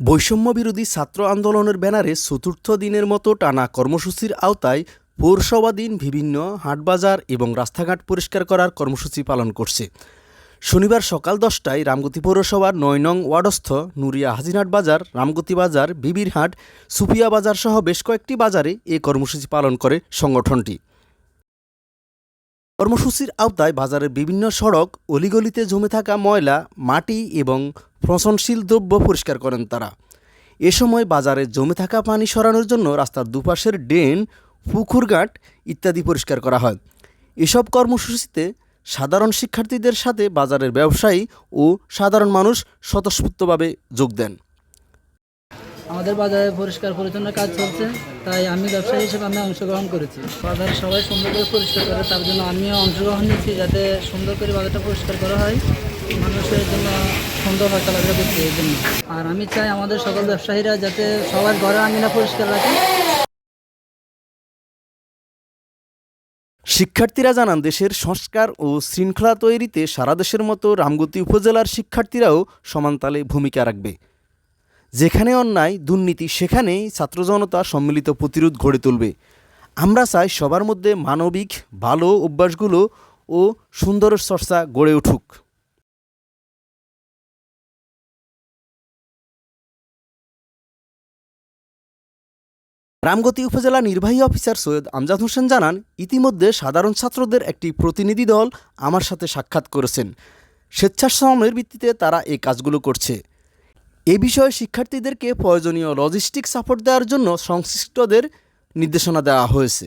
বৈষম্য বিরোধী ছাত্র আন্দোলনের ব্যানারে চতুর্থ দিনের মতো টানা কর্মসূচির আওতায় পৌরসভা দিন বিভিন্ন হাটবাজার এবং রাস্তাঘাট পরিষ্কার করার কর্মসূচি পালন করছে। শনিবার সকাল দশটায় রামগতি পৌরসভার নয় নং ওয়ার্ডস্থ নুরিয়া হাজিরহাট বাজার, রামগতি বাজার বিবিরহাট সুপিয়া বাজার সহ বেশ কয়েকটি বাজারে এ কর্মসূচি পালন করে সংগঠনটি। কর্মসূচির আওতায় বাজারের বিভিন্ন সড়ক, অলিগলিতে জমে থাকা ময়লা, মাটি এবং পচনশীল দ্রব্য পরিষ্কার করেন তারা। এ সময় বাজারে জমে থাকা পানি সরানোর জন্য রাস্তার দুপাশের ড্রেন, পুকুরঘাট ইত্যাদি পরিষ্কার করা হয়। এসব কর্মসূচিতে সাধারণ শিক্ষার্থীদের সাথে বাজারের ব্যবসায়ী ও সাধারণ মানুষ স্বতঃস্ফূর্তভাবে যোগ দেন। আমাদের বাজারে পরিষ্কার পরিচ্ছন্ন কাজ চলছে, তাই আমি ব্যবসায়ী হিসেবে আমি অংশগ্রহণ করেছি। বাজার সবাই সুন্দর করে পরিষ্কার করে, তার জন্য আমিও অংশগ্রহণ নিচ্ছি যাতে সুন্দর করে বাজারটা পরিষ্কার করা হয়। মানুষের জন্য সুন্দর হয় চলাফেরা এই জন্য। আর আমি চাই আমাদের সকল ব্যবসায়ীরা যাতে সবার ঘরে আমিনা পরিষ্কার রাখে। শিক্ষার্থীরা জানান, দেশের সংস্কার ও শৃঙ্খলা তৈরিতে সারা দেশের মতো রামগতি উপজেলার শিক্ষার্থীরাও সমানতালে ভূমিকা রাখবে। যেখানে অন্যায়, দুর্নীতি, সেখানেই ছাত্র জনতা সম্মিলিত প্রতিরোধ গড়ে তুলবে। আমরা চাই সবার মধ্যে মানবিক, ভালো অভ্যাসগুলো ও সুন্দর চর্চা গড়ে উঠুক। রামগতি উপজেলা নির্বাহী অফিসার সৈয়দ আমজাদ হোসেন জানান, ইতিমধ্যে সাধারণ ছাত্রদের একটি প্রতিনিধি দল আমার সাথে সাক্ষাৎ করেছেন। স্বেচ্ছাশ্রমের ভিত্তিতে তারা এই কাজগুলো করছে। এ বিষয়ে শিক্ষার্থীদেরকে প্রয়োজনীয় লজিস্টিক সাপোর্ট দেওয়ার জন্য সংশ্লিষ্টদের নির্দেশনা দেওয়া হয়েছে।